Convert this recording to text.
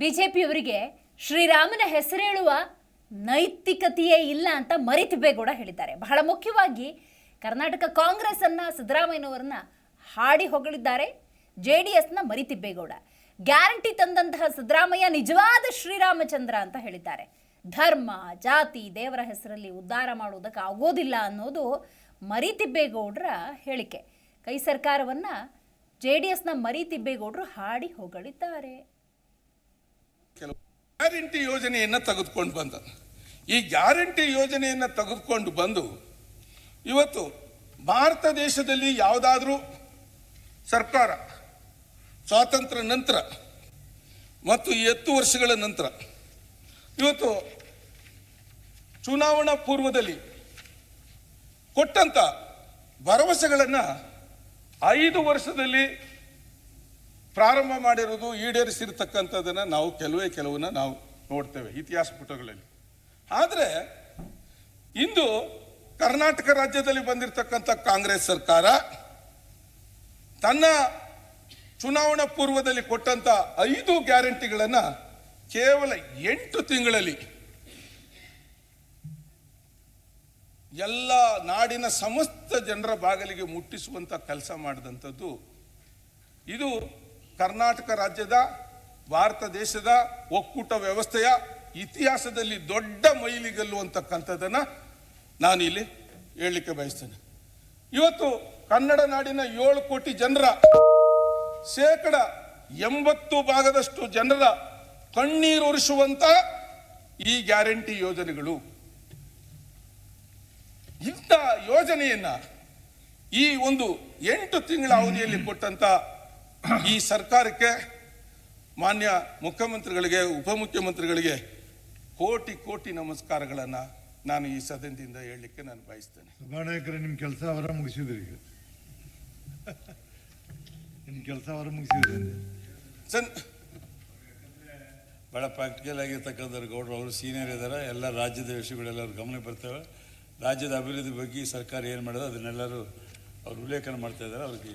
ಬಿಜೆಪಿಯವರಿಗೆ ಶ್ರೀರಾಮನ ಹೆಸರೇಳುವ ನೈತಿಕತೆಯೇ ಇಲ್ಲ ಅಂತ ಮರಿತಿಬ್ಬೇಗೌಡ ಹೇಳಿದ್ದಾರೆ. ಬಹಳ ಮುಖ್ಯವಾಗಿ ಕರ್ನಾಟಕ ಕಾಂಗ್ರೆಸ್ ಅನ್ನ ಸಿದ್ದರಾಮಯ್ಯನವರನ್ನ ಹಾಡಿ ಹೊಗಳಿದ್ದಾರೆ. ಜೆ ಡಿ ಎಸ್ನ ಮರಿತಿಬ್ಬೇಗೌಡ. ಗ್ಯಾರಂಟಿ ತಂದಂತಹ ಸಿದ್ದರಾಮಯ್ಯ ನಿಜವಾದ ಶ್ರೀರಾಮಚಂದ್ರ ಅಂತ ಹೇಳಿದ್ದಾರೆ. ಧರ್ಮ, ಜಾತಿ, ದೇವರ ಹೆಸರಲ್ಲಿ ಉದ್ಧಾರ ಮಾಡುವುದಕ್ಕೆ ಆಗೋದಿಲ್ಲ ಅನ್ನೋದು ಮರಿತಿಬ್ಬೇಗೌಡರ ಹೇಳಿಕೆ. ಕೈ ಸರ್ಕಾರವನ್ನು ಜೆ ಡಿ ಎಸ್ನ ಮರಿತಿಬ್ಬೇಗೌಡರು ಹಾಡಿ ಹೊಗಳಿದ್ದಾರೆ. ಕೆಲವು ಗ್ಯಾರಂಟಿ ಯೋಜನೆಯನ್ನು ತೆಗೆದುಕೊಂಡು ಬಂದ. ಈ ಗ್ಯಾರಂಟಿ ಯೋಜನೆಯನ್ನು ತೆಗೆದುಕೊಂಡು ಬಂದು ಇವತ್ತು ಭಾರತ ದೇಶದಲ್ಲಿ ಯಾವುದಾದ್ರೂ ಸರ್ಕಾರ ಸ್ವಾತಂತ್ರ್ಯ ನಂತರ ಮತ್ತು ಈ ಹತ್ತು ವರ್ಷಗಳ ನಂತರ ಇವತ್ತು ಚುನಾವಣಾ ಪೂರ್ವದಲ್ಲಿ ಕೊಟ್ಟಂತ ಭರವಸೆಗಳನ್ನು ಐದು ವರ್ಷದಲ್ಲಿ ಪ್ರಾರಂಭ ಮಾಡಿರೋದು ಈಡೇರಿಸಿರ್ತಕ್ಕಂಥದ್ದನ್ನು ನಾವು ಕೆಲವೇ ಕೆಲವನ್ನ ನಾವು ನೋಡ್ತೇವೆ ಇತಿಹಾಸ ಪುಟಗಳಲ್ಲಿ. ಆದರೆ ಇಂದು ಕರ್ನಾಟಕ ರಾಜ್ಯದಲ್ಲಿ ಬಂದಿರತಕ್ಕಂಥ ಕಾಂಗ್ರೆಸ್ ಸರ್ಕಾರ ತನ್ನ ಚುನಾವಣಾ ಪೂರ್ವದಲ್ಲಿ ಕೊಟ್ಟಂತ ಐದು ಗ್ಯಾರಂಟಿಗಳನ್ನು ಕೇವಲ ಎಂಟು ತಿಂಗಳಲ್ಲಿ ಎಲ್ಲ ನಾಡಿನ ಸಮಸ್ತ ಜನರ ಬಾಗಿಲಿಗೆ ಮುಟ್ಟಿಸುವಂತ ಕೆಲಸ ಮಾಡಿದಂಥದ್ದು ಇದು ಕರ್ನಾಟಕ ರಾಜ್ಯದ, ಭಾರತ ದೇಶದ ಒಕ್ಕೂಟ ವ್ಯವಸ್ಥೆಯ ಇತಿಹಾಸದಲ್ಲಿ ದೊಡ್ಡ ಮೈಲಿಗಲ್ಲು ಅಂತಕ್ಕಂಥದ್ದನ್ನ ನಾನು ಇಲ್ಲಿ ಹೇಳಲಿಕ್ಕೆ ಬಯಸ್ತೇನೆ. ಇವತ್ತು ಕನ್ನಡ ನಾಡಿನ ಏಳು ಕೋಟಿ ಜನರ, ಶೇಕಡ ಎಂಬತ್ತು ಭಾಗದಷ್ಟು ಜನರ ಕಣ್ಣೀರು ಉರಿಸುವಂತ ಈ ಗ್ಯಾರಂಟಿ ಯೋಜನೆಗಳು. ಇಂಥ ಯೋಜನೆಯನ್ನ ಈ ಒಂದು ಎಂಟು ತಿಂಗಳ ಅವಧಿಯಲ್ಲಿ ಕೊಟ್ಟಂತ ಈ ಸರ್ಕಾರಕ್ಕೆ ಮಾನ್ಯ ಮುಖ್ಯಮಂತ್ರಿಗಳಿಗೆ ಉಪಮುಖ್ಯಮಂತ್ರಿಗಳಿಗೆ ಕೋಟಿ ಕೋಟಿ ನಮಸ್ಕಾರಗಳನ್ನು ನಾನು ಈ ಸದನದಿಂದ ಹೇಳಲಿಕ್ಕೆ ನಾನು ಬಯಸ್ತೇನೆ. ಸಭಾನಾಯಕರೇ ನಿಮ್ಮ ಕೆಲಸ ಅವರ ಮುಗಿಸಿದ್ರಿ ಈಗ. ನಿಮ್ಮ ಕೆಲಸ ಅವರ ಮುಗಿಸಿದ್ರಿ. ಸನ್ ಭಾಳ ಪ್ರಾಕ್ಟಿಕಲ್ ಆಗಿರ್ತಕ್ಕಂಥವ್ರು ಗೌಡ್ರು ಅವರು ಸೀನಿಯರ್ ಇದ್ದಾರೆ ಎಲ್ಲ ರಾಜ್ಯದ ವಿಷಯಗಳೆಲ್ಲ ಅವ್ರ ಗಮನ ಬರ್ತವೆ. ರಾಜ್ಯದ ಅಭಿವೃದ್ಧಿ ಬಗ್ಗೆ ಸರ್ಕಾರ ಏನು ಮಾಡಿದೆ ಅದನ್ನೆಲ್ಲರೂ ಅವ್ರು ಉಲ್ಲೇಖನ ಮಾಡ್ತಾ ಇದ್ದಾರೆ. ಅವ್ರಿಗೆ